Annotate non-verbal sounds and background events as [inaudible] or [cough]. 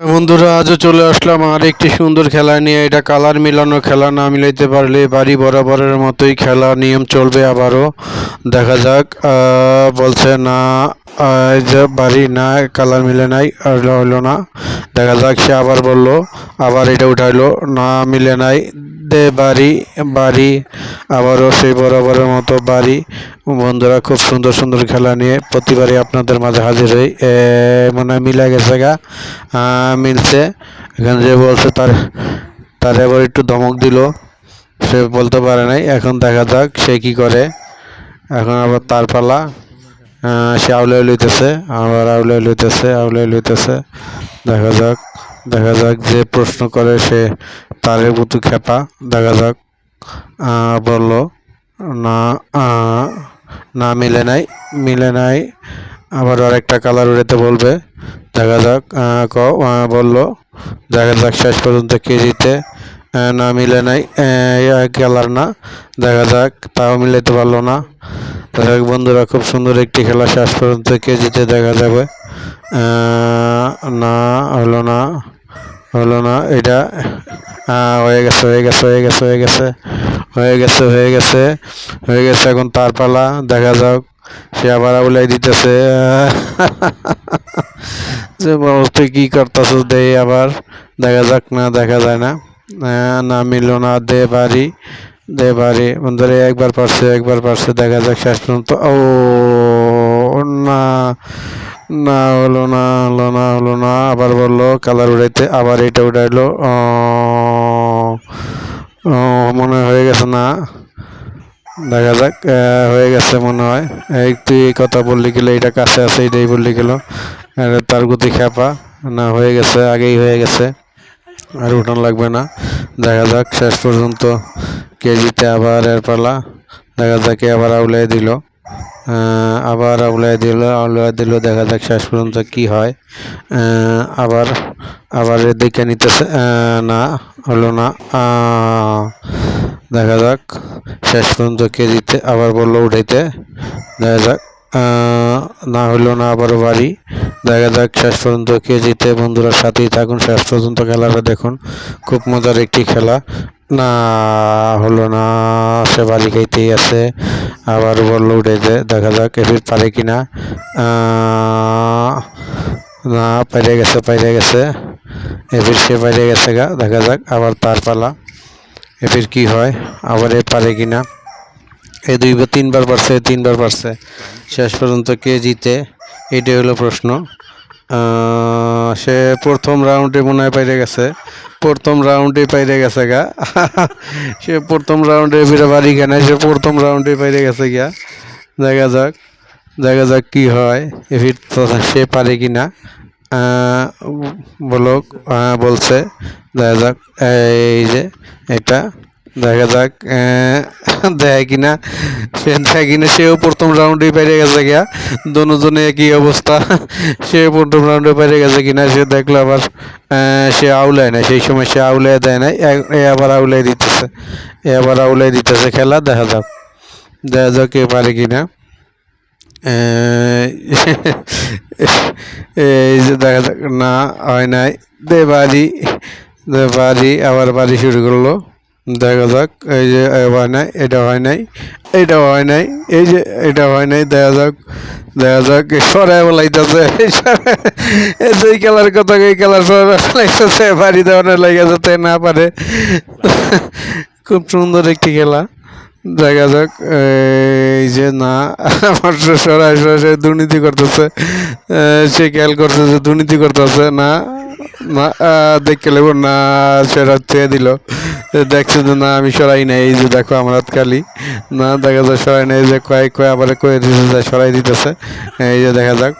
বন্ধুরা, আজও চলে আসলাম আর একটি সুন্দর খেলা নিয়ে। এটা কালার মিলানো খেলা, না মিলাইতে পারলে বাড়ি বরাবরের মতোই খেলা নিয়ম চলবে আবারও। দেখা যাক বলছে না যে বাড়ি না, কালার মিলে নাই হইল না। দেখা যাক সে আবার বলল, আবার এটা উঠাইলো, না মিলে নাই। দে বাড়ি বাড়ি, আবারও সেই বরাবরের মতো বাড়ি। বন্ধুরা, খুব সুন্দর সুন্দর খেলা নিয়ে প্রতিবারই আপনাদের মাঝে হাজির হই। মনে মিলে গেছে গা। মিলছে। এখানে যে বলছে তার তার এবার একটু ধমক দিল। সে বলতে পারে নাই। এখন দেখা যাক সে কি করে। এখন আবার তার পালা। সে আউলে লইতেছে। আবার আউলে লইতেছে আউলে লইতেছে। দেখা যাক দেখা যাক যে প্রশ্ন করে সে তারের মতো খেপা দেখা যাক বলল না না মিলে নাই মিলে নাই। আবার আরেকটা কালার উড়াতে বলবে দেখা যাক ক বলল দেখা যাক শেষ পর্যন্ত কেজিতে আহ, না মিলে নাই কালার না দেখা যাক তাও মিলাতে পারল না। দেখা বন্ধুরা খুব সুন্দর একটি খেলা শেষ পর্যন্ত কেজিতে দেখা যাবে। না হলো না। হলো না, এটা হয়ে গেছে হয়ে গেছে হয়ে গেছে হয়ে গেছে হয়ে গেছে হয়ে গেছে হয়ে গেছে এখন তার পালা, দেখা যাক, সে আবার আউলাই দিতেছে যে মানুষ কি করতেছ দে আবার, দেখা যাক না, দেখা যায় না না মিলল না, দে বাড়ি দে বাড়ি, বন্ধুরা একবার পারছে একবার পারছে, দেখা যাক শেষ পর্যন্ত, ও না হলো না হলো না হলো না আবার বলল কালার উড়াইতে আবার এটা ও, মনে হয়ে গেছে না। দেখা যাক হয়ে গেছে মনে হয়। এই তুই এই কথা বললি গেলে এটা কাছে আছে এটাই বললি গেল। তার গতি খেপা না হয়ে গেছে আগেই হয়ে গেছে। আর উঠান লাগবে না। দেখা যাক শেষ পর্যন্ত কেজিতে আবার এর পালা। দেখা যাক আবার আউলাই দিল। আবার আউলাই দিল আউলাই দিল, দেখা যাক শেষ পর্যন্ত কি হয়। আবার আবার এদিকে নিতেছে না, হলো না দেখা যাক শেষ পর্যন্ত কেজিতে আবার বলল উঠাইতে, দেখা যাক না হইল না আবারও বাড়ি, দেখা যাক শেষ পর্যন্ত কে জিতে, বন্ধুরা সাথেই থাকুন, শেষ পর্যন্ত খেলাটা দেখুন, খুব মজার একটি খেলা। না, হলো না, সে বাড়ি খাইতেই আছে। আবার বলল উঠেছে দেখা যাক এফির পারে কি না না, পাইরে গেছে পাইরে গেছে। এফির সে পাইরে গেছে গা, দেখা যাক, আবার তার পালা। এফির কি হয়, আবার এ পারে কি না এ দুইবার তিনবার পারছে তিনবার পারছে। শেষ পর্যন্ত কে জিতে, এটাই হলো প্রশ্ন। সে প্রথম রাউন্ডে মনে হয় পাইরে গেছে। প্রথম রাউন্ডে পাইরে গেছে গা। [laughs] সে প্রথম রাউন্ডে ফিরে বাড়ি কেনে সে প্রথম রাউন্ডে পাইরে গেছে গিয়া। দেখা যাক দেখা যাক কি হয় এফির সে পারে কি না। বলো বলছে, দেখা যাক, এই যে, এটা। দেখা যাক দেয় কিনা। সে দেয় কিনা, সেও প্রথম রাউন্ডে পেরে গেছে গিয়া। দুজনে একই অবস্থা। সে প্রথম রাউন্ডে পেরে গেছে কিনা, সে দেখল আবার সে আউলায় না সেই সময় সে আউলায় দেয় না এ- এ আবার আউলাই দিতেছে। এ আবার আউলাই দিতেছে খেলা, দেখা যাক। দেখা যাক কে পারে কিনা। এই যে দেখা যাক, না, হয় নাই। দে বাড়ি দে বাড়ি আবার বাড়ি শুরু করল। দেখা যাক, এই যে হয় নাই, এটা হয় নাই এটা হয় নাই, এই যে এটা হয় নাই, দেখা যাক দেখা যাক সরাই বলাইতেছে, এই খেলার কথা, এই খেলার সরাই বলাইতেছে, বাড়ি দেওয়ানোর লাগে যাতে না পারে। খুব সুন্দর একটি খেলা। দেখা যাক, এই যে না, আমার সরাসরি দুর্নীতি করতেছে সে খেয়াল করছে যে দুর্নীতি করতেছে, না দেখে লেব না সেটা চেয়ে দিল। দেখছে যে না, আমি সরাই নাই, এই যে দেখো আমার খালি। না, দেখা যায় সরাই নাই, যে কয়েক কয় আবার কয়ে দিতেছে, সরাই দিতেছে। এই যে দেখা যাক।